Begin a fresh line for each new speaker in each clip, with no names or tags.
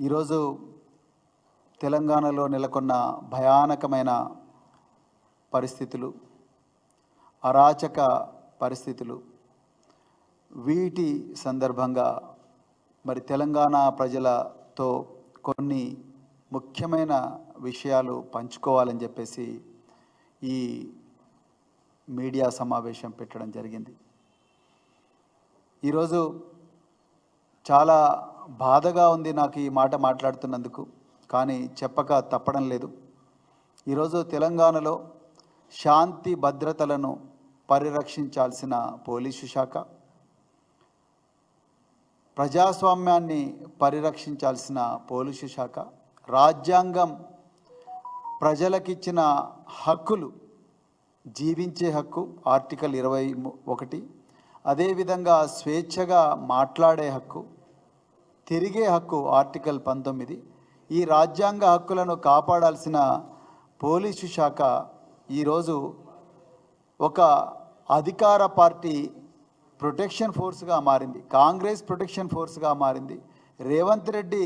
ఈరోజు తెలంగాణలో నెలకొన్న భయానకమైన పరిస్థితులు అరాచక పరిస్థితులు వీటి సందర్భంగా మరి తెలంగాణ ప్రజలతో కొన్ని ముఖ్యమైన విషయాలు పంచుకోవాలని చెప్పేసి ఈ మీడియా సమావేశం పెట్టడం జరిగింది. ఈరోజు చాలా బాధగా ఉంది నాకు ఈ మాట మాట్లాడుతున్నందుకు కానీ చెప్పక తప్పడం లేదు. ఈరోజు తెలంగాణలో శాంతి భద్రతలను పరిరక్షించాల్సిన పోలీసు శాఖ ప్రజాస్వామ్యాన్ని పరిరక్షించాల్సిన పోలీసు శాఖ రాజ్యాంగం ప్రజలకిచ్చిన హక్కులు జీవించే హక్కు ఆర్టికల్ ఇరవై ఒకటి అదేవిధంగా స్వేచ్ఛగా మాట్లాడే హక్కు తిరిగే హక్కు ఆర్టికల్ పంతొమ్మిది. ఈ రాజ్యాంగ హక్కులను కాపాడాల్సిన పోలీసు శాఖ ఈరోజు ఒక అధికార పార్టీ ప్రొటెక్షన్ ఫోర్స్గా మారింది. కాంగ్రెస్ ప్రొటెక్షన్ ఫోర్స్గా మారింది. రేవంత్ రెడ్డి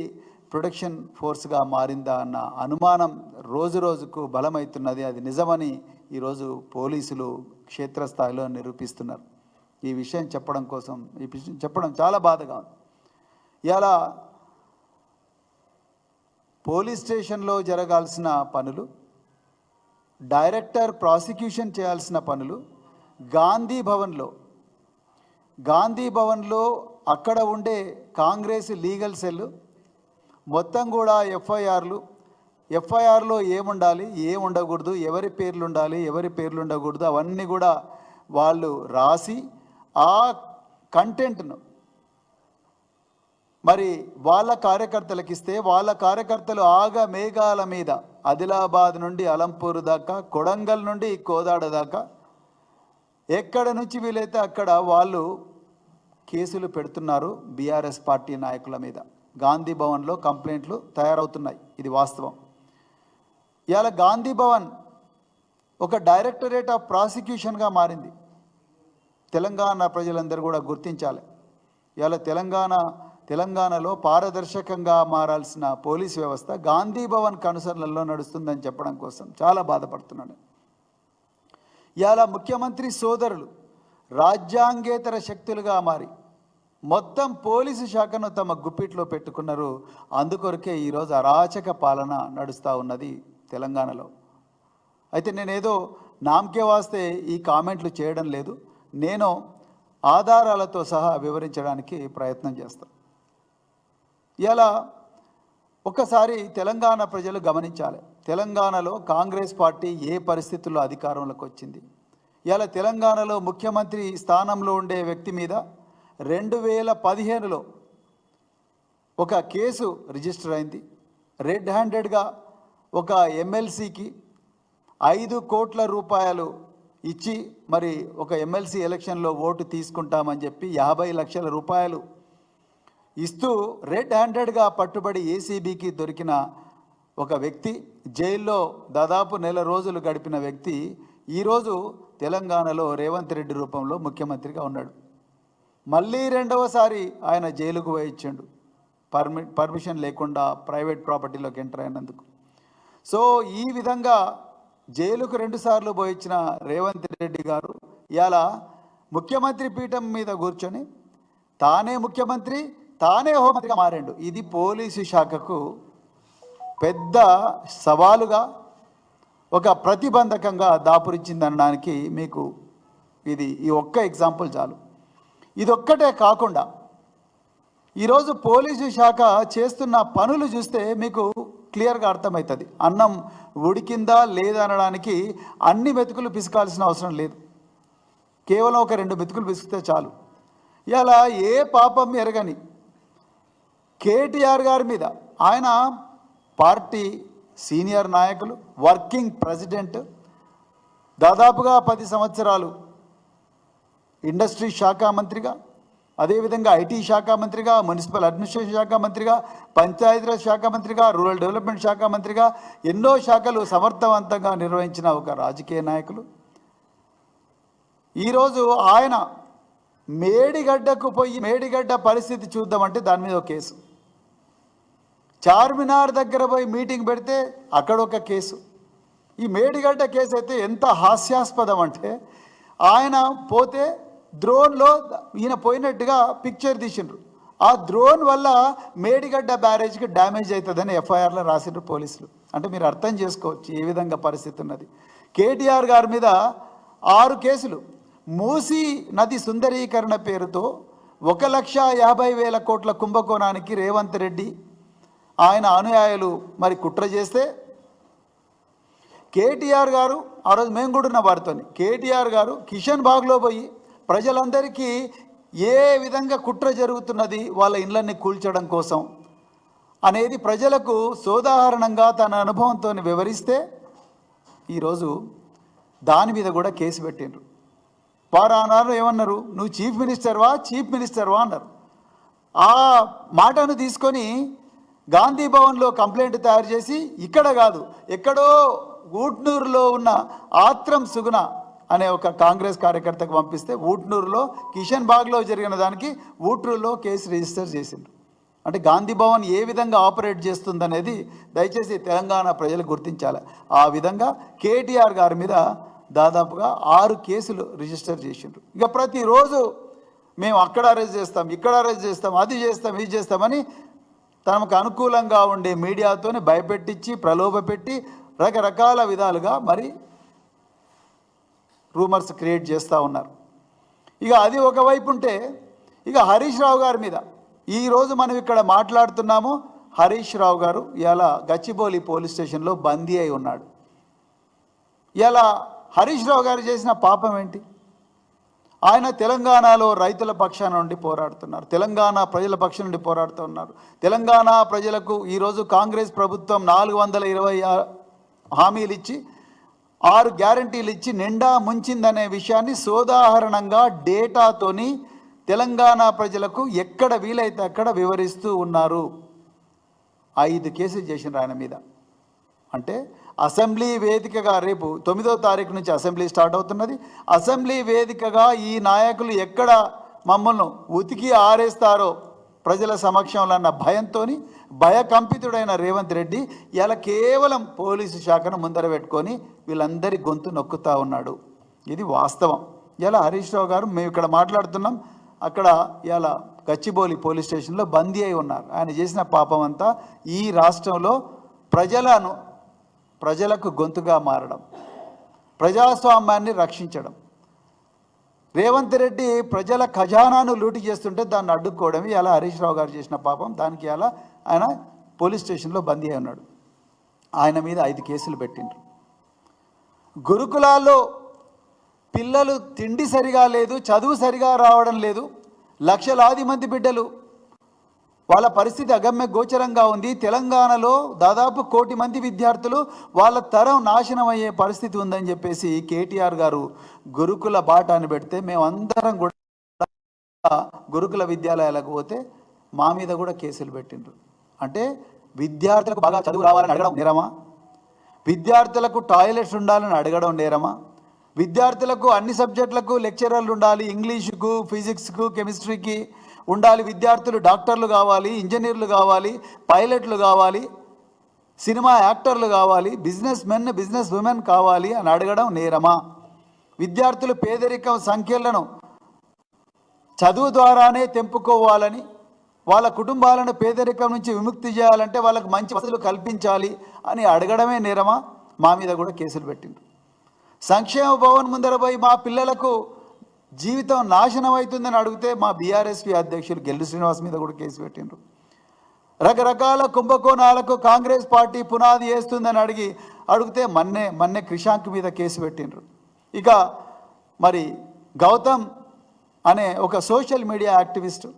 ప్రొటెక్షన్ ఫోర్స్గా మారిందా అన్న అనుమానం రోజు రోజుకు బలమవుతున్నది. అది నిజమని ఈరోజు పోలీసులు క్షేత్రస్థాయిలో నిరూపిస్తున్నారు. ఈ విషయం చెప్పడం కోసం ఈ విషయం చెప్పడం చాలా బాధగా ఉంది. ఇలా పోలీస్ స్టేషన్లో జరగాల్సిన పనులు డైరెక్టర్ ప్రాసిక్యూషన్ చేయాల్సిన పనులు గాంధీ భవన్లో గాంధీ భవన్లో అక్కడ ఉండే కాంగ్రెస్ లీగల్ సెల్ మొత్తం కూడా ఎఫ్ఐఆర్లు ఎఫ్ఐఆర్లో ఏముండాలి ఏం ఉండకూడదు ఎవరి పేర్లు ఉండాలి ఎవరి పేర్లు ఉండకూడదు అవన్నీ కూడా వాళ్ళు రాసి ఆ కంటెంట్ను మరి వాళ్ళ కార్యకర్తలకు ఇస్తే వాళ్ళ కార్యకర్తలు ఆగ మేఘాల మీద ఆదిలాబాద్ నుండి అలంపూర్ దాకా కొడంగల్ నుండి కోదాడ దాకా. ఎక్కడ నుంచి వీలైతే అక్కడ వాళ్ళు కేసులు పెడుతున్నారు బీఆర్ఎస్ పార్టీ నాయకుల మీద. గాంధీ భవన్లో కంప్లైంట్లు తయారవుతున్నాయి. ఇది వాస్తవం. ఇవాళ గాంధీ భవన్ ఒక డైరెక్టరేట్ ఆఫ్ ప్రాసిక్యూషన్గా మారింది. తెలంగాణ ప్రజలందరూ కూడా గుర్తించాలి. ఇవాళ తెలంగాణ తెలంగాణలో పారదర్శకంగా మారాల్సిన పోలీస్ వ్యవస్థ గాంధీ భవన్ కనుసరణలో నడుస్తుందని చెప్పడం కోసం చాలా బాధపడుతున్నాను. ఇవాళ ముఖ్యమంత్రి సోదరులు రాజ్యాంగేతర శక్తులుగా మారి మొత్తం పోలీసు శాఖను తమ గుప్పిట్లో పెట్టుకున్నారు. అందుకొరకే ఈరోజు అరాచక పాలన నడుస్తూ ఉన్నది తెలంగాణలో. అయితే నేనేదో నామకే వాస్తే ఈ కామెంట్లు చేయడం లేదు. నేను ఆధారాలతో సహా వివరించడానికి ప్రయత్నం చేస్తాను ఇలా ఒకసారి తెలంగాణ ప్రజలు గమనించాలి. తెలంగాణలో కాంగ్రెస్ పార్టీ ఏ పరిస్థితుల్లో అధికారంలోకి వచ్చింది? ఇలా తెలంగాణలో ముఖ్యమంత్రి స్థానంలో ఉండే వ్యక్తి మీద రెండు వేల పదిహేనులో ఒక కేసు రిజిస్టర్ అయింది. రెడ్ హ్యాండెడ్గా ఒక ఎమ్మెల్సీకి ఐదు కోట్ల రూపాయలు ఇచ్చి మరి ఒక ఎమ్మెల్సీ ఎలక్షన్లో ఓటు తీసుకుంటామని చెప్పి యాభై లక్షల రూపాయలు ఇస్తూ రెడ్ హ్యాండెడ్గా పట్టుబడి ఏసీబీకి దొరికిన ఒక వ్యక్తి జైల్లో దాదాపు నెల రోజులు గడిపిన వ్యక్తి ఈరోజు తెలంగాణలో రేవంత్ రెడ్డి రూపంలో ముఖ్యమంత్రిగా ఉన్నాడు. మళ్ళీ రెండవసారి ఆయన జైలుకు పోయించాడు పర్మి పర్మిషన్ లేకుండా ప్రైవేట్ ప్రాపర్టీలోకి ఎంటర్ అయినందుకు. సో ఈ విధంగా జైలుకు రెండుసార్లు పోయించిన రేవంత్ రెడ్డి గారు ఇలా ముఖ్యమంత్రి పీఠం మీద కూర్చొని తానే ముఖ్యమంత్రి తానే హోంమంత్రిగా మారాడు. ఇది పోలీసు శాఖకు పెద్ద సవాలుగా ఒక ప్రతిబంధకంగా దాపురించిందనడానికి మీకు ఇది ఈ ఒక్క ఎగ్జాంపుల్ చాలు. ఇదొక్కటే కాకుండా ఈరోజు పోలీసు శాఖ చేస్తున్న పనులు చూస్తే మీకు క్లియర్గా అర్థమవుతుంది. అన్నం ఉడికిందా లేదా అనడానికి అన్ని మెతుకులు పిసుకాల్సిన అవసరం లేదు. కేవలం ఒక రెండు మెతుకులు పిసికితే చాలు. ఇలా ఏ పాపం ఎరగని కేటీఆర్ గారి మీద ఆయన పార్టీ సీనియర్ నాయకులు వర్కింగ్ ప్రెసిడెంట్ దాదాపుగా పది సంవత్సరాలు ఇండస్ట్రీ శాఖ మంత్రిగా అదేవిధంగా ఐటీ శాఖ మంత్రిగా మున్సిపల్ అడ్మినిస్ట్రేషన్ శాఖ మంత్రిగా పంచాయతీరాజ్ శాఖ మంత్రిగా రూరల్ డెవలప్మెంట్ శాఖ మంత్రిగా ఎన్నో శాఖలు సమర్థవంతంగా నిర్వహించిన ఒక రాజకీయ నాయకులు. ఈరోజు ఆయన మేడిగడ్డకు పోయి మేడిగడ్డ పరిస్థితి చూద్దామంటే దాని మీద ఒక కేసు. చార్మినార్ దగ్గర పోయి మీటింగ్ పెడితే అక్కడ ఒక కేసు. ఈ మేడిగడ్డ కేసు అయితే ఎంత హాస్యాస్పదం అంటే ఆయన పోతే డ్రోన్లో ఈయన పోయినట్టుగా పిక్చర్ తీసిండ్రు. ఆ డ్రోన్ వల్ల మేడిగడ్డ బ్యారేజ్కి డ్యామేజ్ అవుతుందని ఎఫ్ఐఆర్లో రాసిండ్రు పోలీసులు. అంటే మీరు అర్థం చేసుకోవచ్చు ఏ విధంగా పరిస్థితి ఉన్నది. కేటీఆర్ గారి మీద ఆరు కేసులు. మూసీ నది సుందరీకరణ పేరుతో ఒక లక్ష యాభై వేల కోట్ల కుంభకోణానికి రేవంత్ రెడ్డి ఆయన అనుయాయులు మరి కుట్ర చేస్తే కేటీఆర్ గారు ఆ రోజు మేము కూడా ఉన్న వారితో కేటీఆర్ గారు కిషన్ బాగ్లో పోయి ప్రజలందరికీ ఏ విధంగా కుట్ర జరుగుతున్నది వాళ్ళ ఇళ్ళన్ని కూల్చడం కోసం అనేది ప్రజలకు సోదాహరణంగా తన అనుభవంతో వివరిస్తే ఈరోజు దాని మీద కూడా కేసు పెట్టిండ్రు. వారు అన్నారు ఏమన్నారు? నువ్వు చీఫ్ మినిస్టర్వా? చీఫ్ మినిస్టర్వా? అన్నారు. ఆ మాటను తీసుకొని గాంధీ భవన్లో కంప్లైంట్ తయారు చేసి ఇక్కడ కాదు ఎక్కడో ఊట్నూరులో ఉన్న ఆత్రం సుగుణ అనే ఒక కాంగ్రెస్ కార్యకర్తకు పంపిస్తే ఊట్నూరులో కిషన్ బాగ్లో జరిగిన దానికి ఊట్నూరులో కేసు రిజిస్టర్ చేసిండ్రు. అంటే గాంధీ భవన్ ఏ విధంగా ఆపరేట్ చేస్తుందనేది దయచేసి తెలంగాణ ప్రజలు గుర్తించాలి. ఆ విధంగా కేటీఆర్ గారి మీద దాదాపుగా ఆరు కేసులు రిజిస్టర్ చేసిండ్రు. ఇక ప్రతిరోజు మేము అక్కడ అరెస్ట్ చేస్తాం ఇక్కడ అరెస్ట్ చేస్తాం అది చేస్తాం ఇది చేస్తామని తమకు అనుకూలంగా ఉండే మీడియాతోని భయపెట్టించి ప్రలోభపెట్టి రకరకాల విధాలుగా మరి రూమర్స్ క్రియేట్ చేస్తూ ఉన్నారు. ఇక అది ఒకవైపు ఉంటే ఇక హరీష్ రావు గారి మీద ఈరోజు మనం ఇక్కడ మాట్లాడుతున్నాము హరీష్ రావు గారు ఇలా గచ్చిబౌలి పోలీస్ స్టేషన్లో బందీ అయి ఉన్నాడు. ఇలా హరీష్ రావు గారు చేసిన పాపం ఏంటి? ఆయన తెలంగాణలో రైతుల పక్షాన నుండి పోరాడుతున్నారు. తెలంగాణ ప్రజల పక్షం నుండి పోరాడుతున్నారు తెలంగాణ ప్రజలకు ఈరోజు కాంగ్రెస్ ప్రభుత్వం నాలుగు వందల ఇరవై హామీలు ఇచ్చి ఆరు గ్యారంటీలు ఇచ్చి నిండా ముంచిందనే విషయాన్ని సోదాహరణంగా డేటాతోని తెలంగాణ ప్రజలకు ఎక్కడ వీలైతే అక్కడ వివరిస్తూ ఉన్నారు. ఐదు కేసులు చేసినారు ఆయన మీద. అంటే అసెంబ్లీ వేదికగా రేపు తొమ్మిదో తారీఖు నుంచి అసెంబ్లీ స్టార్ట్ అవుతున్నది. అసెంబ్లీ వేదికగా ఈ నాయకులు ఎక్కడ మమ్మల్ని ఉతికి ఆరేస్తారో ప్రజల సమక్షంలో అన్న భయంతో భయకంపితుడైన రేవంత్ రెడ్డి ఇలా కేవలం పోలీసు శాఖను ముందర పెట్టుకొని వీళ్ళందరి గొంతు నొక్కుతూ ఉన్నాడు. ఇది వాస్తవం. ఇలా హరీష్ రావు గారు మేము ఇక్కడ మాట్లాడుతున్నాం. అక్కడ ఇలా గచ్చిబౌలి పోలీస్ స్టేషన్లో బందీ అయి ఉన్నారు. ఆయన చేసిన పాపం అంతా ఈ రాష్ట్రంలో ప్రజలను ప్రజలకు గొంతుగా మారడం ప్రజాస్వామ్యాన్ని రక్షించడం. రేవంత్ రెడ్డి ప్రజల ఖజానాను లూటి చేస్తుంటే దాన్ని అడ్డుకోవడం ఇలా హరీష్ రావు గారు చేసిన పాపం. దానికి అలా ఆయన పోలీస్ స్టేషన్లో బందీ అయి ఉన్నాడు. ఆయన మీద ఐదు కేసులు పెట్టిండ్రు. గురుకులాల్లో పిల్లలు తిండి సరిగా లేదు చదువు సరిగా రావడం లేదు. లక్షలాది మంది బిడ్డలు వాళ్ళ పరిస్థితి అగమ్య గోచరంగా ఉంది. తెలంగాణలో దాదాపు కోటి మంది విద్యార్థులు వాళ్ళ తరం నాశనం అయ్యే పరిస్థితి ఉందని చెప్పేసి కేటీఆర్ గారు గురుకుల బాటాన్ని పెడితే మేమందరం కూడా గురుకుల విద్యాలయాలకు పోతే మా మీద కూడా కేసులు పెట్టిండ్రు. అంటే విద్యార్థులకు బాగా చదువు రావాలని అడగడం నేరమా? విద్యార్థులకు టాయిలెట్స్ ఉండాలని అడగడం నేరమా? విద్యార్థులకు అన్ని సబ్జెక్టులకు లెక్చరర్లు ఉండాలి. ఇంగ్లీషుకు ఫిజిక్స్కు కెమిస్ట్రీకి ఉండాలి విద్యార్థులు డాక్టర్లు కావాలి ఇంజనీర్లు కావాలి పైలట్లు కావాలి సినిమా యాక్టర్లు కావాలి బిజినెస్ మెన్ బిజినెస్ ఉమెన్ కావాలి అని అడగడం నేరమా? విద్యార్థులు పేదరికం సంఖ్యలను చదువు ద్వారానే తెంపుకోవాలని వాళ్ళ కుటుంబాలను పేదరికం నుంచి విముక్తి చేయాలంటే వాళ్ళకి మంచి వసతులు కల్పించాలి అని అడగడమే నేరమా? మా మీద కూడా కేసులు పెట్టిండ్రు. సంక్షేమ భవన్ ముందర పోయి మా పిల్లలకు జీవితం నాశనం అవుతుందని అడిగితే మా బీఆర్ఎస్పీ అధ్యక్షులు గెల్లు శ్రీనివాస్ మీద కూడా కేసు పెట్టిండ్రు. రకరకాల కుంభకోణాలకు కాంగ్రెస్ పార్టీ పునాది వేస్తుందని అడిగి అడిగితే మన్నే మన్నే క్రిషాంక్ మీద కేసు పెట్టిండ్రు. ఇక మరి గౌతమ్ అనే ఒక సోషల్ మీడియా యాక్టివిస్టు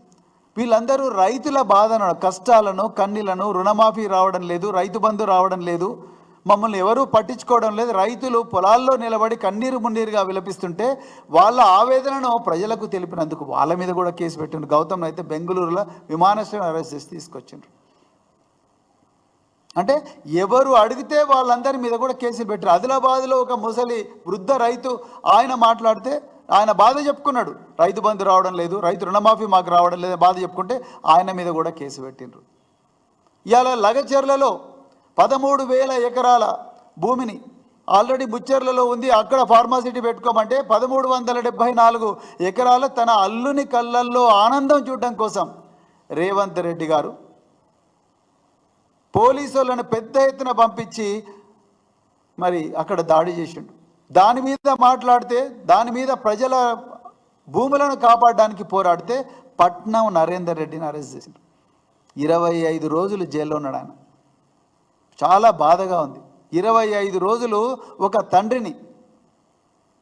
వీళ్ళందరూ రైతుల బాధను కష్టాలను కన్నీలను రుణమాఫీ రావడం లేదు రైతు బంధు రావడం లేదు మమ్మల్ని ఎవరూ పట్టించుకోవడం లేదు. రైతులు పొలాల్లో నిలబడి కన్నీరు మున్నీరుగా విలపిస్తుంటే వాళ్ళ ఆవేదనను ప్రజలకు తెలిపినందుకు వాళ్ళ మీద కూడా కేసు పెట్టిండ్రు. గౌతమ్ అయితే బెంగళూరులో విమానాశ్రయం అరెస్ట్ చేసి తీసుకొచ్చిండ్రు. అంటే ఎవరు అడిగితే వాళ్ళందరి మీద కూడా కేసులు పెట్టారు ఆదిలాబాద్లో ఒక ముసలి వృద్ధ రైతు ఆయన మాట్లాడితే ఆయన బాధ చెప్పుకున్నాడు. రైతు బంధు రావడం లేదు రైతు రుణమాఫీ మాకు రావడం లేదు బాధ చెప్పుకుంటే ఆయన మీద కూడా కేసు పెట్టిండ్రు. ఇవాళ లగచర్లలో పదమూడు వేల ఎకరాల భూమిని ఆల్రెడీ బుచ్చెర్లలో ఉంది. అక్కడ ఫార్మాసిటీ పెట్టుకోమంటే పదమూడు వందల డెబ్భై నాలుగు ఎకరాల తన అల్లుని కళ్ళల్లో ఆనందం చూడడం కోసం రేవంత్ రెడ్డి గారు పోలీసులను పెద్ద ఎత్తున పంపించి మరి అక్కడ దాడి చేసిండు. దాని మీద మాట్లాడితే దాని మీద ప్రజల భూములను కాపాడడానికి పోరాడితే పట్నం నరేందర్ రెడ్డిని అరెస్ట్ చేసిండు. ఇరవై ఐదు రోజులు జైల్లో ఉన్నాడు ఆయన. చాలా బాధగా ఉంది. ఇరవై ఐదు రోజులు ఒక తండ్రిని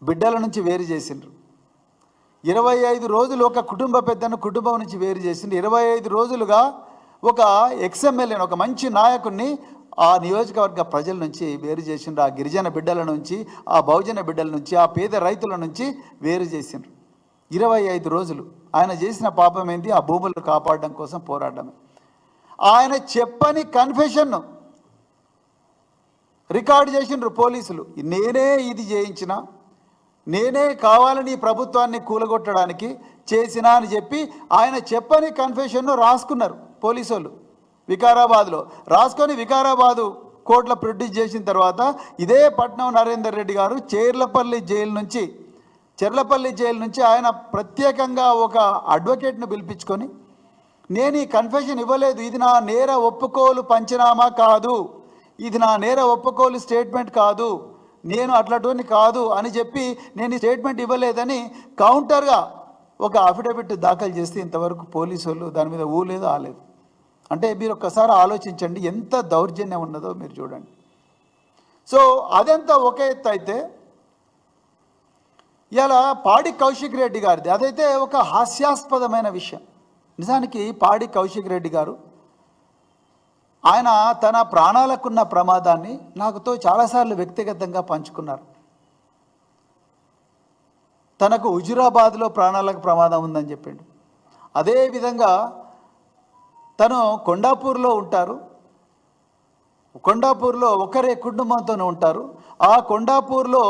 బిడ్డల నుంచి వేరు చేసిండ్రు. ఇరవై ఐదు రోజులు ఒక కుటుంబ పెద్దను కుటుంబం నుంచి వేరు చేసిండ్రు. ఇరవై ఐదు రోజులుగా ఒక ఎక్స్ఎమ్మెల్యేని ఒక మంచి నాయకుడిని ఆ నియోజకవర్గ ప్రజల నుంచి వేరు చేసిండ్రు. ఆ గిరిజన బిడ్డల నుంచి ఆ బహుజన బిడ్డల నుంచి ఆ పేద రైతుల నుంచి వేరు చేసిండ్రు. ఇరవై ఐదు రోజులు ఆయన చేసిన పాపం ఏంది? ఆ భూములను కాపాడడం కోసం పోరాడమే ఆయన చెప్పని కన్ఫెషన్ను రికార్డు చేసిండ్రు పోలీసులు. నేనే ఇది చేయించిన నేనే కావాలని ప్రభుత్వాన్ని కూలగొట్టడానికి చేసిన అని చెప్పి ఆయన చెప్పని కన్ఫెషన్ను రాసుకున్నారు పోలీసు వాళ్ళు వికారాబాద్లో. రాసుకొని వికారాబాదు కోర్టులో ప్రొడ్యూస్ చేసిన తర్వాత ఇదే పట్నం నరేందర్ రెడ్డి గారు చేర్లపల్లి జైలు నుంచి చెర్లపల్లి జైలు నుంచి ఆయన ప్రత్యేకంగా ఒక అడ్వకేట్ను పిలిపించుకొని నేను ఈ కన్ఫెషన్ ఇవ్వలేదు. ఇది నా నేర ఒప్పుకోలు పంచనామా కాదు. ఇది నా నేర ఒప్పుకోలు స్టేట్మెంట్ కాదు. నేను అట్లాంటివన్నీ కాదు అని చెప్పి నేను ఈ స్టేట్మెంట్ ఇవ్వలేదని కౌంటర్గా ఒక అఫిడవిట్ దాఖలు చేస్తే ఇంతవరకు పోలీసు వాళ్ళు దాని మీద ఊలేదు ఆలేదు. అంటే మీరు ఒక్కసారి ఆలోచించండి ఎంత దౌర్జన్యం ఉన్నదో మీరు చూడండి. సో అదంతా ఒకే ఎత్తు అయితే ఇలా పాడి కౌశిక్ రెడ్డి గారిది. అదైతే ఒక హాస్యాస్పదమైన విషయం. నిజానికి పాడి కౌశిక్ రెడ్డి గారు ఆయన తన ప్రాణాలకున్న ప్రమాదాన్ని నాకుతో చాలాసార్లు వ్యక్తిగతంగా పంచుకున్నారు. తనకు హుజురాబాద్లో ప్రాణాలకు ప్రమాదం ఉందని చెప్పిండు. అదేవిధంగా తను కొండాపూర్లో ఉంటారు. కొండాపూర్లో ఒకరే కుటుంబంతోనే ఉంటారు. ఆ కొండాపూర్లో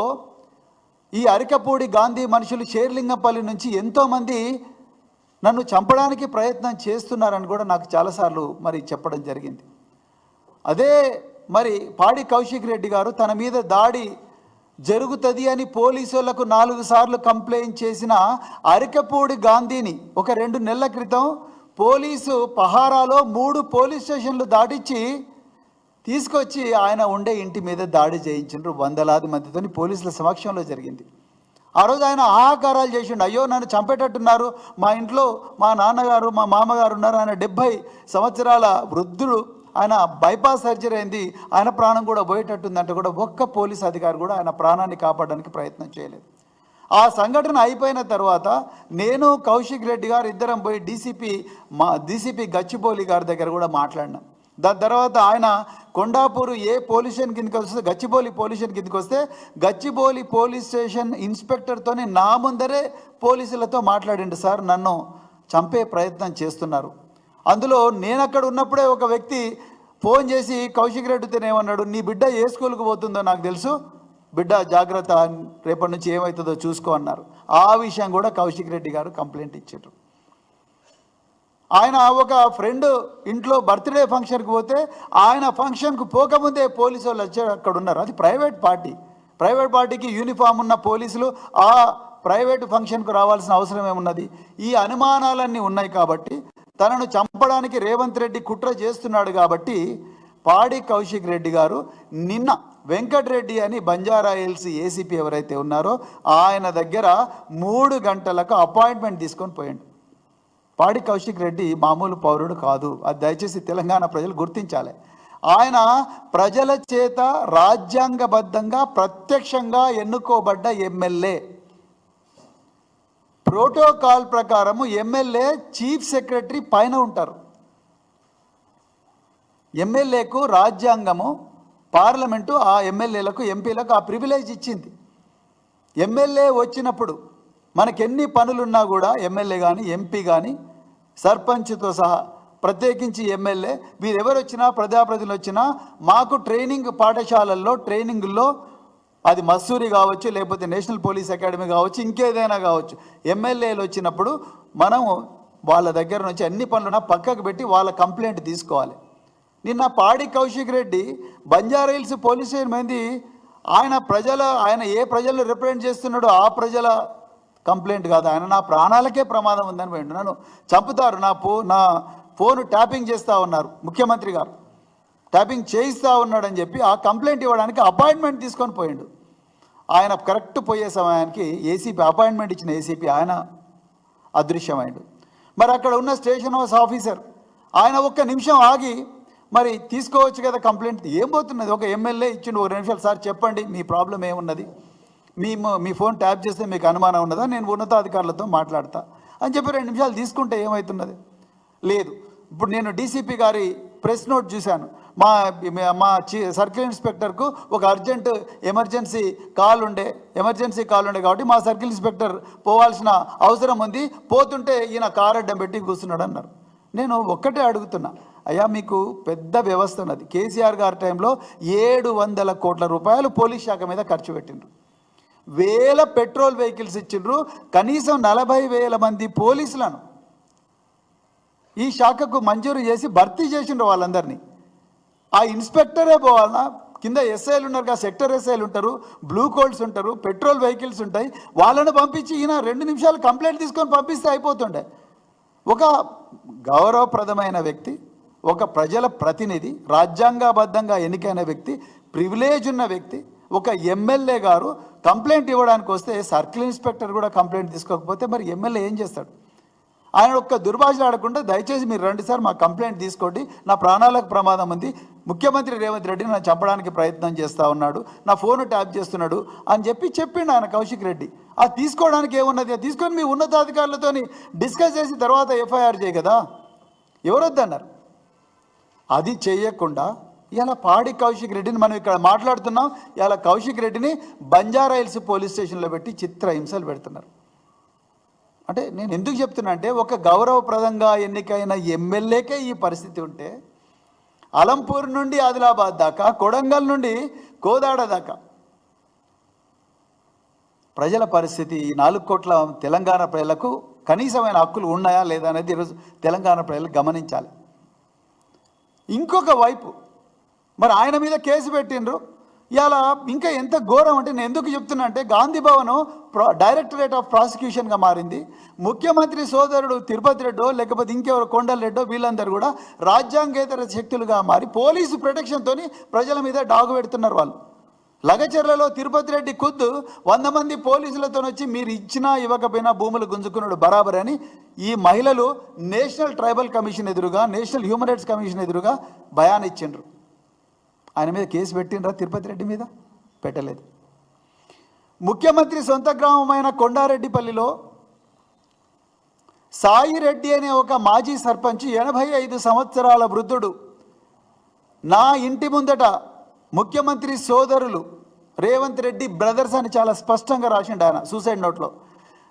ఈ అరికపూడి గాంధీ మనుషులు షేర్లింగంపల్లి నుంచి ఎంతోమంది నన్ను చంపడానికి ప్రయత్నం చేస్తున్నారని కూడా నాకు చాలాసార్లు మరి చెప్పడం జరిగింది. అదే మరి పాడి కౌశిక్ రెడ్డి గారు తన మీద దాడి జరుగుతుంది అని పోలీసులకు నాలుగు సార్లు కంప్లైంట్ చేసిన అరికపూడి గాంధీని ఒక రెండు నెలల క్రితం పోలీసు పహారాలో మూడు పోలీస్ స్టేషన్లు దాటించి తీసుకొచ్చి ఆయన ఉండే ఇంటి మీద దాడి చేయించిండ్రు వందలాది మందితో పోలీసుల సమక్షంలో జరిగింది. ఆ రోజు ఆయన ఆహాకారాలు చేసిండు. అయ్యో నన్ను చంపేటట్టున్నారు. మా ఇంట్లో మా నాన్నగారు మా మామగారు ఉన్నారు. ఆయన డెబ్భై సంవత్సరాల వృద్ధుడు. ఆయన బైపాస్ సర్జరీ అయింది ఆయన ప్రాణం కూడా పోయేటట్టుందంటే కూడా ఒక్క పోలీస్ అధికారి కూడా ఆయన ప్రాణాన్ని కాపాడడానికి ప్రయత్నం చేయలేదు. ఆ సంఘటన అయిపోయిన తర్వాత నేను కౌశిక్ రెడ్డి గారు ఇద్దరం పోయి డీసీపీ మా డీసీపీ గచ్చిబౌలి గారి దగ్గర కూడా మాట్లాడినాం. దాని తర్వాత ఆయన కొండాపూర్ ఏ పోలీస్ స్టేషన్ కిందకి వస్తే గచ్చిబౌలి పోలీస్ స్టేషన్ కిందకి వస్తే గచ్చిబౌలి పోలీస్ స్టేషన్ ఇన్స్పెక్టర్తోనే నా ముందరే పోలీసులతో మాట్లాడిండు. సార్ నన్ను చంపే ప్రయత్నం చేస్తున్నారు. అందులో నేను అక్కడ ఉన్నప్పుడే ఒక వ్యక్తి ఫోన్ చేసి కౌశిక్ రెడ్డితో ఏమన్నాడు? నీ బిడ్డ ఏ స్కూల్కి పోతుందో నాకు తెలుసు. బిడ్డ జాగ్రత్త రేపటి నుంచి ఏమవుతుందో చూసుకో అన్నారు. ఆ విషయం కూడా కౌశిక్ రెడ్డి గారు కంప్లైంట్ ఇచ్చారు. ఆయన ఒక ఫ్రెండ్ ఇంట్లో బర్త్డే ఫంక్షన్కి పోతే ఆయన ఫంక్షన్కు పోకముందే పోలీసు వాళ్ళు వచ్చి అక్కడ ఉన్నారు. అది ప్రైవేట్ పార్టీ. ప్రైవేట్ పార్టీకి యూనిఫామ్ ఉన్న పోలీసులు ఆ ప్రైవేట్ ఫంక్షన్కు రావాల్సిన అవసరం ఏమున్నది? ఈ అనుమానాలన్నీ ఉన్నాయి కాబట్టి తనను చంపడానికి రేవంత్ రెడ్డి కుట్ర చేస్తున్నాడు కాబట్టి పాడి కౌశిక్ రెడ్డి గారు నిన్న వెంకటరెడ్డి అని బంజారా హిల్స్ ఏసీపీ ఎవరైతే ఉన్నారో ఆయన దగ్గర మూడు గంటలకు అపాయింట్మెంట్ తీసుకొని పోయాడు. పాడి కౌశిక్ రెడ్డి మామూలు పౌరుడు కాదు. అది దయచేసి తెలంగాణ ప్రజలు గుర్తించాలి. ఆయన ప్రజల చేత రాజ్యాంగబద్ధంగా ప్రత్యక్షంగా ఎన్నుకోబడ్డ ఎమ్మెల్యే. ప్రోటోకాల్ ప్రకారము ఎమ్మెల్యే చీఫ్ సెక్రటరీ పైన ఉంటారు. ఎమ్మెల్యేకు రాజ్యాంగము పార్లమెంటు ఆ ఎమ్మెల్యేలకు ఎంపీలకు ఆ ప్రివిలేజ్ ఇచ్చింది. ఎమ్మెల్యే వచ్చినప్పుడు మనకెన్ని పనులున్నా కూడా ఎమ్మెల్యే కానీ ఎంపీ కానీ సర్పంచ్తో సహా ప్రత్యేకించి ఎమ్మెల్యే వీరెవరు వచ్చినా ప్రజాప్రతినిధులు వచ్చినా మాకు ట్రైనింగ్ పాఠశాలల్లో ట్రైనింగ్లో అది మస్సూరి కావచ్చు లేకపోతే నేషనల్ పోలీస్ అకాడమీ కావచ్చు ఇంకేదైనా కావచ్చు. ఎమ్మెల్యేలు వచ్చినప్పుడు మనము వాళ్ళ దగ్గర నుంచి అన్ని పనులను పక్కకు పెట్టి వాళ్ళ కంప్లైంట్ తీసుకోవాలి. నిన్న పాడి కౌశిక్ రెడ్డి బంజారా హిల్స్ పోలీస్ స్టేషన్ మంది ఆయన ప్రజల ఆయన ఏ ప్రజలను రిప్రజెంట్ చేస్తున్నాడో ఆ ప్రజల కంప్లైంట్ కాదు. ఆయన నా ప్రాణాలకే ప్రమాదం ఉందని పోయిండు నన్ను చంపుతారు. నా ఫో నా ఫోన్ ట్యాపింగ్ చేస్తూ ఉన్నారు ముఖ్యమంత్రి గారు. ట్యాపింగ్ చేయిస్తూ ఉన్నాడని చెప్పి ఆ కంప్లైంట్ ఇవ్వడానికి అపాయింట్మెంట్ తీసుకొని పోయిండు. ఆయన కరెక్ట్ పోయే సమయానికి ఏసీపీ అపాయింట్మెంట్ ఇచ్చిన ఏసీపీ ఆయన అదృశ్యమైండు. మరి అక్కడ ఉన్న స్టేషన్ హౌస్ ఆఫీసర్ ఆయన ఒక్క నిమిషం ఆగి మరి తీసుకోవచ్చు కదా కంప్లైంట్ ఏం పోతున్నది? ఒక ఎమ్మెల్యే ఇచ్చిండు ఒక నిమిషాలు సార్ చెప్పండి మీ ప్రాబ్లం ఏమున్నది? మీ మీ ఫోన్ ట్యాప్ చేస్తే మీకు అనుమానం ఉన్నదా? నేను ఉన్నతాధికారులతో మాట్లాడతా. అని చెప్పి రెండు నిమిషాలు తీసుకుంటే ఏమవుతున్నది లేదు. ఇప్పుడు నేను డీసీపీ గారి ప్రెస్ నోట్ చూశాను. మా మా చి- సర్కిల్ ఇన్స్పెక్టర్కు ఒక అర్జెంట్ ఎమర్జెన్సీ కాల్ ఉండే ఎమర్జెన్సీ కాల్ ఉండే కాబట్టి మా సర్కిల్ ఇన్స్పెక్టర్ పోవాల్సిన అవసరం ఉంది. పోతుంటే ఈయన కార్ అడ్డం పెట్టి కూర్చున్నాడు అన్నారు నేను ఒక్కటే అడుగుతున్నా. అయ్యా మీకు పెద్ద వ్యవస్థ ఉన్నది. కేసీఆర్ గారి టైంలో ఏడు వందల కోట్ల రూపాయలు పోలీస్ శాఖ మీద ఖర్చు పెట్టిండ్రు. వేల పెట్రోల్ వెహికల్స్ ఇచ్చిండ్రు. కనీసం నలభై వేల మంది పోలీసులను ఈ శాఖకు మంజూరు చేసి భర్తీ చేసిండ్రు వాళ్ళందరినీ. ఆ ఇన్స్పెక్టరే పోవాలన్నా కింద ఎస్ఐలు ఉన్నారు కదా సెక్టర్ ఎస్ఐలు ఉంటారు బ్లూ కోల్డ్స్ ఉంటారు పెట్రోల్ వెహికల్స్ ఉంటాయి వాళ్ళని పంపించి ఈయన రెండు నిమిషాలు కంప్లైంట్ తీసుకొని పంపిస్తే అయిపోతుండే. ఒక గౌరవప్రదమైన వ్యక్తి ఒక ప్రజల ప్రతినిధి రాజ్యాంగబద్ధంగా ఎన్నికైన వ్యక్తి ప్రివిలేజ్ ఉన్న వ్యక్తి ఒక ఎమ్మెల్యే గారు కంప్లైంట్ ఇవ్వడానికి వస్తే సర్కిల్ ఇన్స్పెక్టర్ కూడా కంప్లైంట్ తీసుకోకపోతే మరి ఎమ్మెల్యే ఏం చేస్తాడు? ఆయన ఒక్క దుర్భాష ఆడకుండా దయచేసి మీరు రండి సార్ మా కంప్లైంట్ తీసుకోండి. నా ప్రాణాలకు ప్రమాదం ఉంది. ముఖ్యమంత్రి రేవంత్ రెడ్డి నన్ను చంపడానికి ప్రయత్నం చేస్తూ ఉన్నాడు. నా ఫోన్ ట్యాప్ చేస్తున్నాడు అని చెప్పి చెప్పిండు ఆయన కౌశిక్ రెడ్డి. అది తీసుకోవడానికి ఏమున్నది? తీసుకొని మీ ఉన్నతాధికారులతో డిస్కస్ చేసిన తర్వాత ఎఫ్ఐఆర్ చేయ కదా. ఎవరొద్దన్నారు? అది చేయకుండా ఇలా పాడి కౌశిక్ రెడ్డిని మనం ఇక్కడ మాట్లాడుతున్నాం. ఇలా కౌశిక్ రెడ్డిని బంజారాయిల్స్ పోలీస్ స్టేషన్లో పెట్టి చిత్ర హింసలు పెడుతున్నారు. అంటే నేను ఎందుకు చెప్తున్నా అంటే ఒక గౌరవప్రదంగా ఎన్నికైన ఎమ్మెల్యేకే ఈ పరిస్థితి ఉంటే అలంపూర్ నుండి ఆదిలాబాద్ దాకా కొడంగల్ నుండి కోదాడ దాకా ప్రజల పరిస్థితి ఈ నాలుగు కోట్ల తెలంగాణ ప్రజలకు కనీసమైన హక్కులు ఉన్నాయా లేదా అనేది ఈరోజు తెలంగాణ ప్రజలు గమనించాలి. ఇంకొక వైపు మరి ఆయన మీద కేసు పెట్టిండ్రు. ఇలా ఇంకా ఎంత ఘోరం అంటే నేను ఎందుకు చెప్తున్నా అంటే గాంధీ భవన్ ప్రా డైరెక్టరేట్ ఆఫ్ ప్రాసిక్యూషన్గా మారింది. ముఖ్యమంత్రి సోదరుడు తిరుపతి రెడ్డో లేకపోతే ఇంకెవరు కొండల రెడ్డో వీళ్ళందరూ కూడా రాజ్యాంగేతర శక్తులుగా మారి పోలీసు ప్రొటెక్షన్తోని ప్రజల మీద డాగు పెడుతున్నారు వాళ్ళు. లగచర్లలో తిరుపతి రెడ్డి ఖుద్దు వంద మంది పోలీసులతో వచ్చి మీరు ఇచ్చినా ఇవ్వకపోయినా భూములు గుంజుకున్నాడు బరాబర్ అని ఈ మహిళలు నేషనల్ ట్రైబల్ కమిషన్ ఎదురుగా నేషనల్ హ్యూమన్ రైట్స్ కమిషన్ ఎదురుగా భయాన్నిచ్చిండ్రు ఆయన మీద కేసు పెట్టినరా తిరుపతి రెడ్డి మీద? పెట్టలేదు. ముఖ్యమంత్రి సొంత గ్రామమైన కొండారెడ్డిపల్లిలో సాయి రెడ్డి అనే ఒక మాజీ సర్పంచ్ ఎనభై ఐదు సంవత్సరాల వృద్ధుడు నా ఇంటి ముందట ముఖ్యమంత్రి సోదరులు రేవంత్ రెడ్డి బ్రదర్స్ అని చాలా స్పష్టంగా రాసిండు ఆయన సూసైడ్ నోట్లో.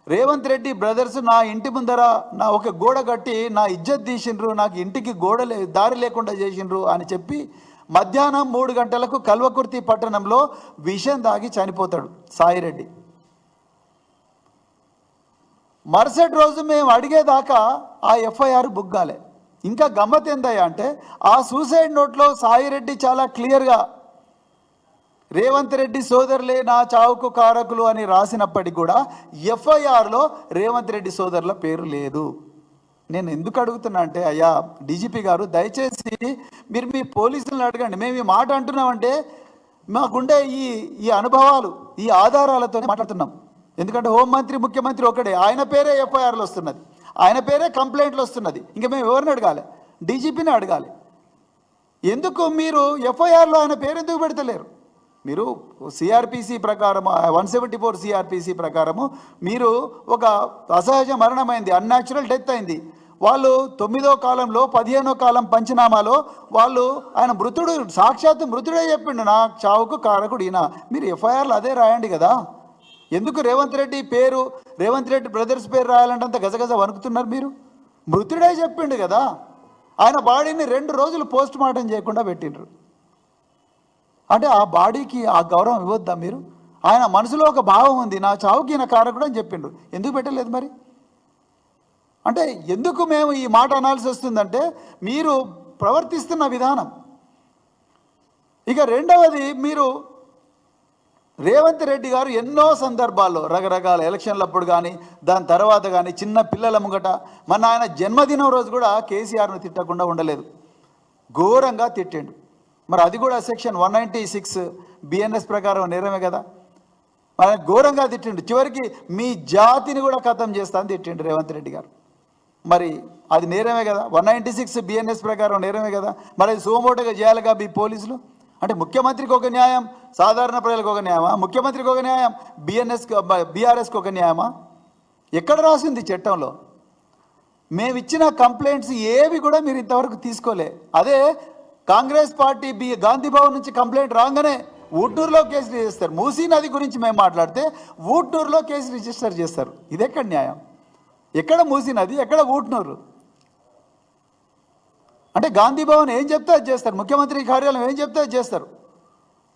రేవంత్ రెడ్డి బ్రదర్స్ నా ఇంటి ముందర నా ఒక గోడ కట్టి నా ఇజ్జత్ తీసిండ్రు నాకు ఇంటికి గోడ లే దారి లేకుండా చేసిండ్రు అని చెప్పి మధ్యాహ్నం మూడు గంటలకు కల్వకుర్తి పట్టణంలో విషం దాగి చనిపోతాడు సాయిరెడ్డి. మరుసటి రోజు మేము అడిగేదాకా ఆ ఎఫ్ఐఆర్ బుగ్గాలే. ఇంకా గమ్మత్ ఏందయ్యా అంటే ఆ సూసైడ్ నోట్లో సాయిరెడ్డి చాలా క్లియర్గా రేవంత్ రెడ్డి సోదరులే నా చావుకు కారకులు అని రాసినప్పటికీ కూడా ఎఫ్ఐఆర్లో రేవంత్ రెడ్డి సోదరుల పేరు లేదు. నేను ఎందుకు అడుగుతున్నా అంటే అయ్యా డీజీపీ గారు దయచేసి మీరు మీ పోలీసులను అడగండి. మేము ఈ మాట అంటున్నామంటే మాకుండే ఈ ఈ అనుభవాలు ఈ ఆధారాలతో మాట్లాడుతున్నాం. ఎందుకంటే హోంమంత్రి ముఖ్యమంత్రి ఒకడే. ఆయన పేరే ఎఫ్ఐఆర్లో వస్తున్నది. ఆయన పేరే కంప్లైంట్లు వస్తున్నది. ఇంకా మేము ఎవరిని అడగాలి? డీజీపీని అడగాలి. ఎందుకు మీరు ఎఫ్ఐఆర్లో ఆయన పేరు ఎందుకు పెడతలేరు? మీరు సిఆర్పిసి ప్రకారము వన్ సెవెంటీ ఫోర్ సిఆర్పిసి ప్రకారము మీరు ఒక అసహజ మరణమైంది అన్యాచురల్ డెత్ అయింది. వాళ్ళు తొమ్మిదో కాలంలో పదిహేనో కాలం పంచనామాలో వాళ్ళు ఆయన మృతుడు సాక్షాత్తు మృతుడే చెప్పిండు నా చావుకు కారకుడు ఈయన. మీరు ఎఫ్ఐఆర్లో అదే రాయండి కదా. ఎందుకు రేవంత్ రెడ్డి పేరు రేవంత్ రెడ్డి బ్రదర్స్ పేరు రాయాలంటే అంత గజగజ వణుకుతున్నారు మీరు? మృతుడే చెప్పిండు కదా. ఆయన బాడీని రెండు రోజులు పోస్ట్ మార్టం చేయకుండా పెట్టిండ్రు. అంటే ఆ బాడీకి ఆ గౌరవం ఇవ్వద్దా మీరు? ఆయన మనసులో ఒక భావం ఉంది నా చావుకి ఈయన కారకుడు అని చెప్పిండు. ఎందుకు పెట్టలేదు మరి? అంటే ఎందుకు మేము ఈ మాట అనాల్సి వస్తుందంటే మీరు ప్రవర్తిస్తున్న విధానం. ఇక రెండవది మీరు రేవంత్ రెడ్డి గారు ఎన్నో సందర్భాల్లో రకరకాల ఎలక్షన్లప్పుడు కానీ దాని తర్వాత కానీ చిన్న పిల్లల ముంగట మన ఆయన జన్మదినం రోజు కూడా కేసీఆర్ను తిట్టకుండా ఉండలేదు. ఘోరంగా తిట్టిండు. మరి అది కూడా section one ninety six BNS ప్రకారం నేరమే కదా? మరి ఘోరంగా తిట్టిండు. చివరికి మీ జాతిని కూడా ఖతం చేస్తా అని తిట్టిండు రేవంత్ రెడ్డి గారు. మరి అది నేరమే కదా? వన్ నైంటీ సిక్స్ బిఎన్ఎస్ ప్రకారం నేరమే కదా? మరి అది సోమోటగా చేయాలిగా కాబట్టి పోలీసులు? అంటే ముఖ్యమంత్రికి ఒక న్యాయం సాధారణ ప్రజలకు ఒక న్యాయమా? ముఖ్యమంత్రికి ఒక న్యాయం బిఎన్ఎస్ బీఆర్ఎస్కి ఒక న్యాయమా? ఎక్కడ రాసింది చట్టంలో? మేమిచ్చిన కంప్లైంట్స్ ఏవి కూడా మీరు ఇంతవరకు తీసుకోలే. అదే కాంగ్రెస్ పార్టీ బి గాంధీ భవన్ నుంచి కంప్లైంట్ రాగానే ఊటూరులో కేసు రిజిస్టర్. మూసీ నది గురించి మేము మాట్లాడితే ఊటూరులో కేసు రిజిస్టర్ చేస్తారు. ఇది ఎక్కడ న్యాయం? ఎక్కడ మూసీ నది? ఎక్కడ ఊట్నూరు? అంటే గాంధీ భవన్ ఏం చెప్తే అది చేస్తారు. ముఖ్యమంత్రి కార్యాలయం ఏం చెప్తే అది చేస్తారు.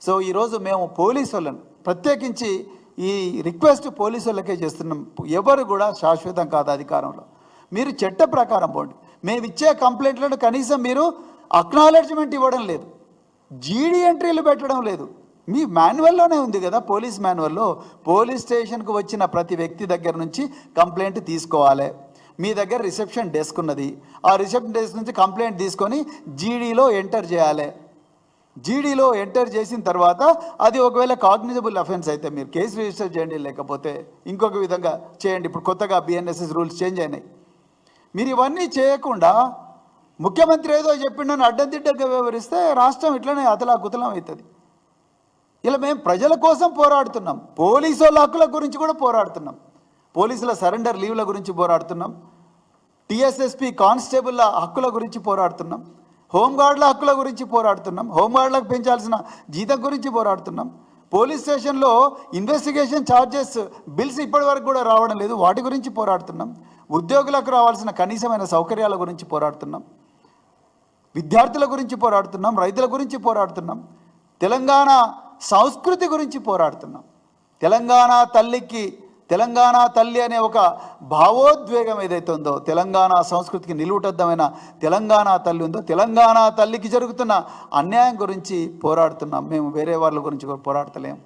సో ఈరోజు మేము పోలీసు వాళ్ళని ప్రత్యేకించి ఈ రిక్వెస్ట్ పోలీసు వాళ్ళకే చేస్తున్నాం. ఎవరు కూడా శాశ్వతం కాదు అధికారంలో. మీరు చట్ట ప్రకారం పోండి. మేము ఇచ్చే కంప్లైంట్లను కనీసం మీరు అక్నాలెడ్జ్మెంట్ ఇవ్వడం లేదు. జీడీ ఎంట్రీలు పెట్టడం లేదు. మీ మాన్యువల్లోనే ఉంది కదా పోలీస్ మాన్యువల్లో. పోలీస్ స్టేషన్కు వచ్చిన ప్రతి వ్యక్తి దగ్గర నుంచి కంప్లైంట్ తీసుకోవాలి. మీ దగ్గర రిసెప్షన్ డెస్క్ ఉన్నది. ఆ రిసెప్షన్ డెస్క్ నుంచి కంప్లైంట్ తీసుకొని జీడీలో ఎంటర్ చేయాలి. జీడీలో ఎంటర్ చేసిన తర్వాత అది ఒకవేళ కాగ్నిజబుల్ అఫెన్స్ అయితే మీరు కేసు రిజిస్టర్ చేయండి లేకపోతే ఇంకొక విధంగా చేయండి. ఇప్పుడు కొత్తగా బిఎన్ఎస్ఎస్ రూల్స్ చేంజ్ అయినాయి. మీరు ఇవన్నీ చేయకుండా ముఖ్యమంత్రి ఏదో చెప్పిండని అడ్డదిడ్డగా వివరిస్తే రాష్ట్రం ఇట్లనే అతలాకుతలం అవుతుంది. ఇలా మేము ప్రజల కోసం పోరాడుతున్నాం. పోలీసు వాళ్ళ హక్కుల గురించి కూడా పోరాడుతున్నాం. పోలీసుల సరెండర్ లీవ్ల గురించి పోరాడుతున్నాం. టీఎస్ఎస్పి కానిస్టేబుల్ల హక్కుల గురించి పోరాడుతున్నాం. హోంగార్డుల హక్కుల గురించి పోరాడుతున్నాం. హోంగార్డులకు పెంచాల్సిన జీతం గురించి పోరాడుతున్నాం. పోలీస్ స్టేషన్లో ఇన్వెస్టిగేషన్ ఛార్జెస్ బిల్స్ ఇప్పటి వరకు కూడా రావడం లేదు. వాటి గురించి పోరాడుతున్నాం. ఉద్యోగులకు రావాల్సిన కనీసమైన సౌకర్యాల గురించి పోరాడుతున్నాం. విద్యార్థుల గురించి పోరాడుతున్నాం రైతుల గురించి పోరాడుతున్నాం తెలంగాణ సంస్కృతి గురించి పోరాడుతున్నాం. తెలంగాణ తల్లికి తెలంగాణ తల్లి అనే ఒక భావోద్వేగం ఏదైతే ఉందో తెలంగాణ సంస్కృతికి నిలువుటద్దమైన తెలంగాణ తల్లి ఉందో తెలంగాణ తల్లికి జరుగుతున్న అన్యాయం గురించి పోరాడుతున్నాం. మేము వేరే వాళ్ళ గురించి కూడా పోరాడతలేం.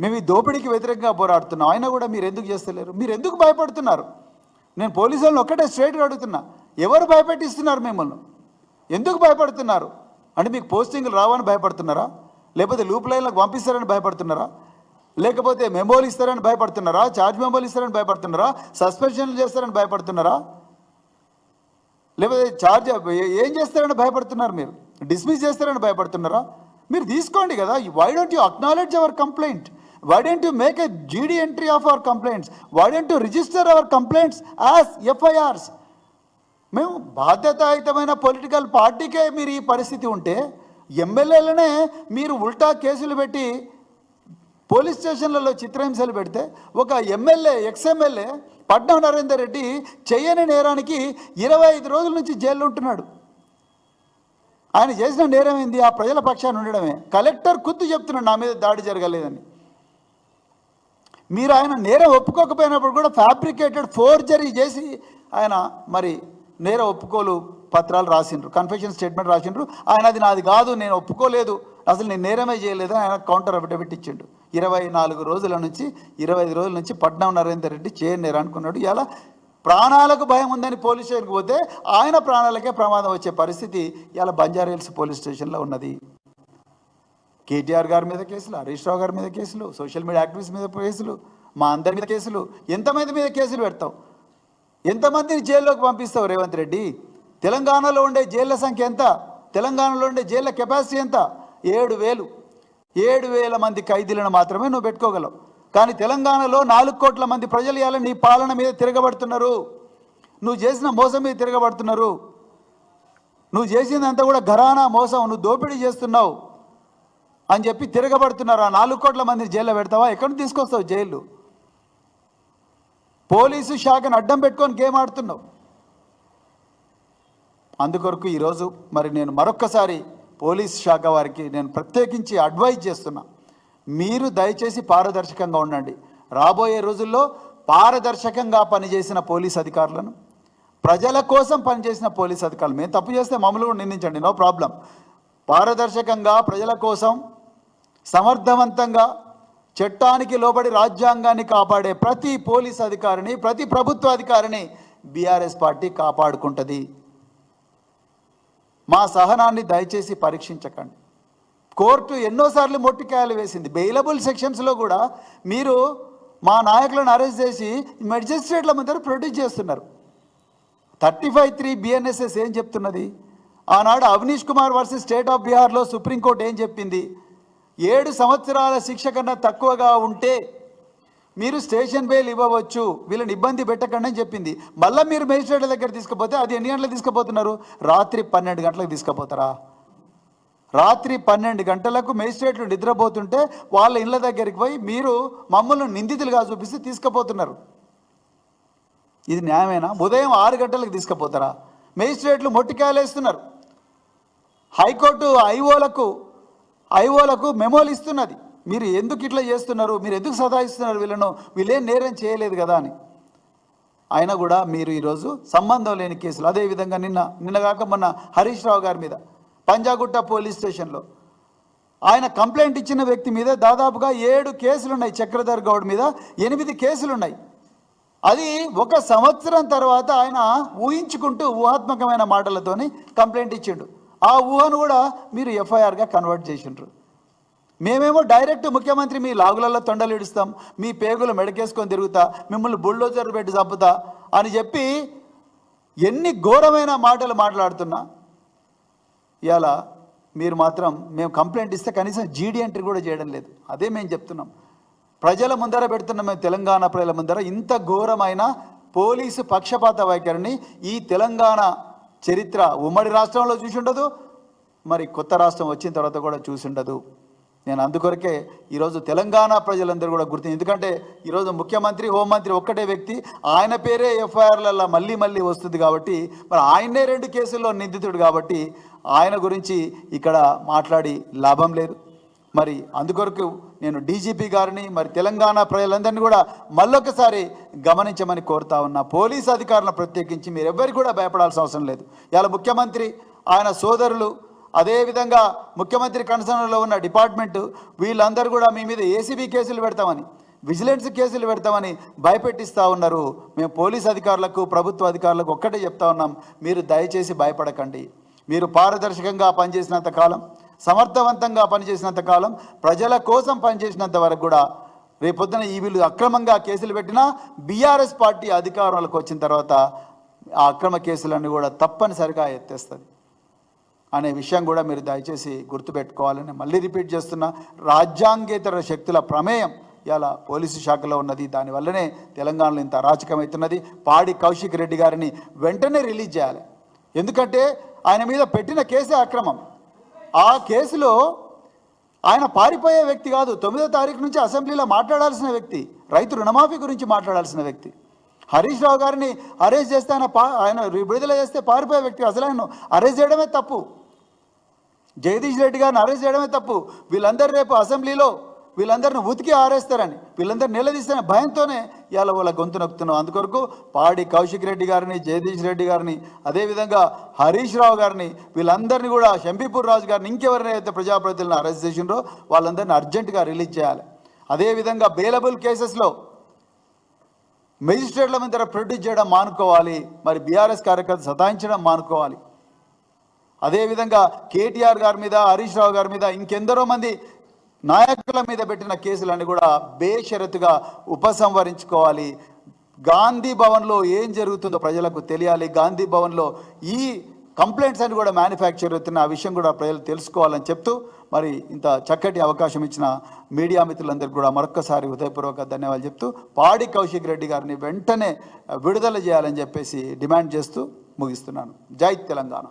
మేము ఈ దోపిడీకి వ్యతిరేకంగా పోరాడుతున్నాం. అయినా కూడా మీరు ఎందుకు చేస్తలేరు? మీరు ఎందుకు భయపడుతున్నారు? నేను పోలీసు వాళ్ళని ఒక్కటే స్ట్రైట్గా అడుగుతున్నా. ఎవరు భయపెట్టిస్తున్నారు మిమ్మల్ని? ఎందుకు భయపడుతున్నారు? అంటే మీకు పోస్టింగ్లు రావని భయపడుతున్నారా? లేకపోతే లూప్ లైన్లకు పంపిస్తారని భయపడుతున్నారా? లేకపోతే మెమోలు ఇస్తారని భయపడుతున్నారా? ఛార్జ్ మెమోలు ఇస్తారని భయపడుతున్నారా? సస్పెన్షన్లు చేస్తారని భయపడుతున్నారా? లేకపోతే ఛార్జ్ ఏం చేస్తారని భయపడుతున్నారు మీరు? డిస్మిస్ చేస్తారని భయపడుతున్నారా? మీరు తీసుకోండి కదా. Why don't you acknowledge our complaint why don't you make a GD entry of our complaints why don't you register our complaints as FIRs మేము బాధ్యతాయుతమైన పొలిటికల్ పార్టీకే మీరు ఈ పరిస్థితి ఉంటే ఎమ్మెల్యేలనే మీరు ఉల్టా కేసులు పెట్టి పోలీస్ స్టేషన్లలో చిత్రహింసలు పెడితే ఒక ఎమ్మెల్యే ఎక్స్ఎమ్మెల్యే పట్నం నరేందర్ రెడ్డి చెయ్యని నేరానికి ఇరవై ఐదు రోజుల నుంచి జైల్లో ఉంటున్నాడు ఆయన చేసిన నేరం ఏంది? ఆ ప్రజల పక్షాన్ని ఉండడమే. కలెక్టర్ కుత్తు చెప్తున్నాడు నా మీద దాడి జరగలేదని. మీరు ఆయన నేరం ఒప్పుకోకపోయినప్పుడు కూడా ఫ్యాబ్రికేటెడ్ ఫోర్జరీ చేసి ఆయన మరి నేర ఒప్పుకోలు పత్రాలు రాసిండ్రు. Confession statement రాసిండ్రు. ఆయన అది నాది కాదు నేను ఒప్పుకోలేదు. అసలు నేను నేరమే చేయలేదు ఆయన కౌంటర్ అఫిడవిట్ ఇచ్చిండు. ఇరవై నాలుగు రోజుల నుంచి ఇరవై ఐదు రోజుల నుంచి పట్నం నరేందర్ రెడ్డి చేయని అనుకున్నాడు. ఇలా ప్రాణాలకు భయం ఉందని పోలీస్ స్టేషన్కి పోతే ఆయన ప్రాణాలకే ప్రమాదం వచ్చే పరిస్థితి ఇలా బంజారాహిల్స్ పోలీస్ స్టేషన్లో ఉన్నది. కేటీఆర్ గారి మీద కేసులు హరీష్ రావు గారి మీద కేసులు సోషల్ మీడియా యాక్టివిస్ట్ మీద కేసులు మా అందరి మీద కేసులు ఎంతమంది మీద కేసులు పెడతావు ఎంతమందిని జైల్లోకి పంపిస్తావు రేవంత్ రెడ్డి? తెలంగాణలో ఉండే జైళ్ళ సంఖ్య ఎంత? తెలంగాణలో ఉండే జైళ్ళ కెపాసిటీ ఎంత? ఏడు వేలు. ఏడు వేల మంది ఖైదీలను మాత్రమే నువ్వు పెట్టుకోగలవు. కానీ తెలంగాణలో నాలుగు కోట్ల మంది ప్రజలు ఇవాళ నీ పాలన మీద తిరగబడుతున్నారు. నువ్వు చేసిన మోసం మీద తిరగబడుతున్నారు. నువ్వు చేసిందంతా కూడా ఘరానా మోసం నువ్వు దోపిడీ చేస్తున్నావు అని చెప్పి తిరగబడుతున్నారు. ఆ నాలుగు కోట్ల మంది జైల్లో పెడతావా? ఎక్కడ తీసుకొస్తావు జైలు పోలీసు శాఖను అడ్డం పెట్టుకొని గేమ్ ఆడుతున్నావు. అందుకొరకు ఈరోజు మరి నేను మరొక్కసారి పోలీస్ శాఖ వారికి నేను ప్రత్యేకించి అడ్వైజ్ చేస్తున్నా. మీరు దయచేసి పారదర్శకంగా ఉండండి. రాబోయే రోజుల్లో పారదర్శకంగా పనిచేసిన పోలీస్ అధికారులను ప్రజల కోసం పనిచేసిన పోలీస్ అధికారులు మేము తప్పు చేస్తే మమ్మల్ని కూడా నిందించండి నో ప్రాబ్లం. పారదర్శకంగా ప్రజల కోసం సమర్థవంతంగా చట్టానికి లోబడి రాజ్యాంగాన్ని కాపాడే ప్రతి పోలీస్ అధికారిని ప్రతి ప్రభుత్వ అధికారిని బీఆర్ఎస్ పార్టీ కాపాడుకుంటుంది. మా సహనాన్ని దయచేసి పరీక్షించకండి. కోర్టు ఎన్నోసార్లు మొట్టికాయలు వేసింది. బెయిలబుల్ సెక్షన్స్లో కూడా మీరు మా నాయకులను అరెస్ట్ చేసి మెజిస్ట్రేట్ల ముందర ప్రొడ్యూస్ చేస్తున్నారు. థర్టీ ఫైవ్ త్రీ బిఎన్ఎస్ఎస్ ఏం చెప్తున్నది? ఆనాడు Avanish Kumar versus state of బీహార్లో సుప్రీంకోర్టు ఏం చెప్పింది? ఏడు సంవత్సరాల శిక్ష కన్నా తక్కువగా ఉంటే మీరు స్టేషన్ బెయిల్ ఇవ్వవచ్చు. వీళ్ళని ఇబ్బంది పెట్టకండి అని చెప్పింది. మళ్ళీ మీరు మేజిస్ట్రేట్ల దగ్గర తీసుకుపోతే అది ఎన్ని గంటలకు తీసుకుపోతున్నారు? రాత్రి పన్నెండు గంటలకు తీసుకుపోతారా? రాత్రి పన్నెండు గంటలకు మేజిస్ట్రేట్లు నిద్రపోతుంటే వాళ్ళ ఇళ్ళ దగ్గరికి పోయి మీరు మమ్మల్ని నిందితులుగా చూపిస్తే తీసుకుపోతున్నారు. ఇది న్యాయమేనా? ఉదయం ఆరు గంటలకు తీసుకుపోతారా? మేజిస్ట్రేట్లు మొట్టికాయలు వేస్తున్నారు హైకోర్టు ఐఓలకు ఐఓలకు మెమోలు ఇస్తున్నది. మీరు ఎందుకు ఇట్లా చేస్తున్నారు? మీరు ఎందుకు సదాయిస్తున్నారు వీళ్ళను? వీళ్ళేం నేరం చేయలేదు కదా అని. అయినా కూడా మీరు ఈరోజు సంబంధం లేని కేసులు. అదేవిధంగా నిన్న నిన్న కాక మొన్న హరీష్ రావు గారి మీద పంజాగుట్ట పోలీస్ స్టేషన్లో ఆయన కంప్లైంట్ ఇచ్చిన వ్యక్తి మీద దాదాపుగా ఏడు కేసులు ఉన్నాయి. చక్రధర్ గౌడ్ మీద ఎనిమిది కేసులు ఉన్నాయి. అది ఒక సంవత్సరం తర్వాత ఆయన ఊహించుకుంటూ ఊహాత్మకమైన మాటలతోని కంప్లైంట్ ఇచ్చిండు. ఆ ఊహను కూడా మీరు ఎఫ్ఐఆర్గా కన్వర్ట్ చేసిండ్రు. మేమేమో డైరెక్ట్ ముఖ్యమంత్రి మీ లాగులలో తొండలు ఇడుస్తాం మీ పేగులు మెడకేసుకొని తిరుగుతా మిమ్మల్ని బుల్డోజర్ పెట్టి చంపుతా అని చెప్పి ఎన్ని ఘోరమైన మాటలు మాట్లాడుతున్నా. ఇలా మీరు మాత్రం మేము కంప్లైంట్ ఇస్తే కనీసం జీడీ ఎంట్రీ కూడా చేయడం లేదు. అదే మేము చెప్తున్నాం. ప్రజల ముందర పెడుతున్నాం మేము తెలంగాణ ప్రజల ముందర ఇంత ఘోరమైన పోలీసు పక్షపాత వైఖరిని ఈ తెలంగాణ చరిత్ర ఉమ్మడి రాష్ట్రంలో చూసి ఉండదు మరి కొత్త రాష్ట్రం వచ్చిన తర్వాత కూడా చూసి ఉండదు. నేను అందుకొరకే ఈరోజు తెలంగాణ ప్రజలందరూ కూడా గుర్తు ఎందుకంటే ఈరోజు ముఖ్యమంత్రి హోంమంత్రి ఒక్కటే వ్యక్తి ఆయన పేరే ఎఫ్ఐఆర్లలో మళ్ళీ మళ్ళీ వస్తుంది కాబట్టి మరి ఆయనే రెండు కేసుల్లో నిందితుడు కాబట్టి ఆయన గురించి ఇక్కడ మాట్లాడి లాభం లేదు. మరి అందుకొరకు నేను డీజీపీ గారిని మరి తెలంగాణ ప్రజలందరినీ కూడా మళ్ళొకసారి గమనించమని కోరుతా ఉన్నా. పోలీస్ అధికారులను ప్రత్యేకించి మీరు ఎవ్వరికి కూడా భయపడాల్సిన అవసరం లేదు. ఇలా ముఖ్యమంత్రి ఆయన సోదరులు అదేవిధంగా ముఖ్యమంత్రి కన్సర్న్లో ఉన్న డిపార్ట్మెంటు వీళ్ళందరూ కూడా మీ మీద ఏసీబీ కేసులు పెడతామని విజిలెన్స్ కేసులు పెడతామని భయపెట్టిస్తూ ఉన్నారు. మేము పోలీస్ అధికారులకు ప్రభుత్వ అధికారులకు ఒక్కటే చెప్తా ఉన్నాం. మీరు దయచేసి భయపడకండి. మీరు పారదర్శకంగా పనిచేసినంత కాలం సమర్థవంతంగా పనిచేసినంత కాలం ప్రజల కోసం పనిచేసినంత వరకు కూడా రేపొద్దున ఈ వీళ్ళు అక్రమంగా కేసులు పెట్టినా బీఆర్ఎస్ పార్టీ అధికారంలోకి వచ్చిన తర్వాత ఆ అక్రమ కేసులన్నీ కూడా తప్పనిసరిగా ఎత్తేస్తుంది అనే విషయం కూడా మీరు దయచేసి గుర్తుపెట్టుకోవాలని మళ్ళీ రిపీట్ చేస్తున్న రాజ్యాంగేతర శక్తుల ప్రమేయం ఇలా పోలీసు శాఖలో ఉన్నది. దానివల్లనే తెలంగాణలో ఇంత అరాచకమవుతున్నది. పాడి కౌశిక్ రెడ్డి గారిని వెంటనే రిలీజ్ చేయాలి. ఎందుకంటే ఆయన మీద పెట్టిన కేసే అక్రమం. ఆ కేసులో ఆయన పారిపోయే వ్యక్తి కాదు. తొమ్మిదో తారీఖు నుంచి అసెంబ్లీలో మాట్లాడాల్సిన వ్యక్తి రైతు రుణమాఫీ గురించి మాట్లాడాల్సిన వ్యక్తి. హరీష్ రావు గారిని అరెస్ట్ చేస్తే ఆయన పా ఆయన విడుదల చేస్తే పారిపోయే వ్యక్తి. అసలు ఆయన అరెస్ట్ చేయడమే తప్పు. జగదీష్ రెడ్డి గారిని అరెస్ట్ చేయడమే తప్పు. వీళ్ళందరూ రేపు అసెంబ్లీలో వీళ్ళందరిని ఉతికి ఆరేస్తారని వీళ్ళందరూ నిలదీస్తారని భయంతోనే ఇవాళ వాళ్ళ గొంతు నొక్కుతున్నాం. అందుకొరకు పాడి కౌశిక్ రెడ్డి గారిని జగదీష్ రెడ్డి గారిని అదేవిధంగా హరీష్ రావు గారిని వీళ్ళందరినీ కూడా షంపీపూర్ రాజు గారిని ఇంకెవరినైతే ప్రజాప్రతినిధులను అరెస్ట్ చేసిండ్రో వాళ్ళందరినీ అర్జెంటుగా రిలీజ్ చేయాలి. అదేవిధంగా బెయిలబుల్ కేసెస్లో మెజిస్ట్రేట్ల మీద ప్రొడ్యూస్ చేయడం మానుకోవాలి. మరి బీఆర్ఎస్ కార్యకర్త సతాయించడం మానుకోవాలి. అదేవిధంగా కేటీఆర్ గారి మీద హరీష్ రావు గారి మీద ఇంకెందరో మంది నాయకుల మీద పెట్టిన కేసులన్నీ కూడా బేషరతుగా ఉపసంహరించుకోవాలి. గాంధీ భవన్లో ఏం జరుగుతుందో ప్రజలకు తెలియాలి. గాంధీ భవన్లో ఈ కంప్లైంట్స్ అని కూడా మ్యానుఫ్యాక్చర్ అవుతున్న ఆ విషయం కూడా ప్రజలు తెలుసుకోవాలని చెప్తూ మరి ఇంత చక్కటి అవకాశం ఇచ్చిన మీడియా మిత్రులందరికీ కూడా మరొక్కసారి హృదయపూర్వక ధన్యవాదాలు చెప్తూ పాడి కౌశిక్ రెడ్డి గారిని వెంటనే విడుదల చేయాలని చెప్పేసి డిమాండ్ చేస్తూ ముగిస్తున్నాను. జై తెలంగాణ.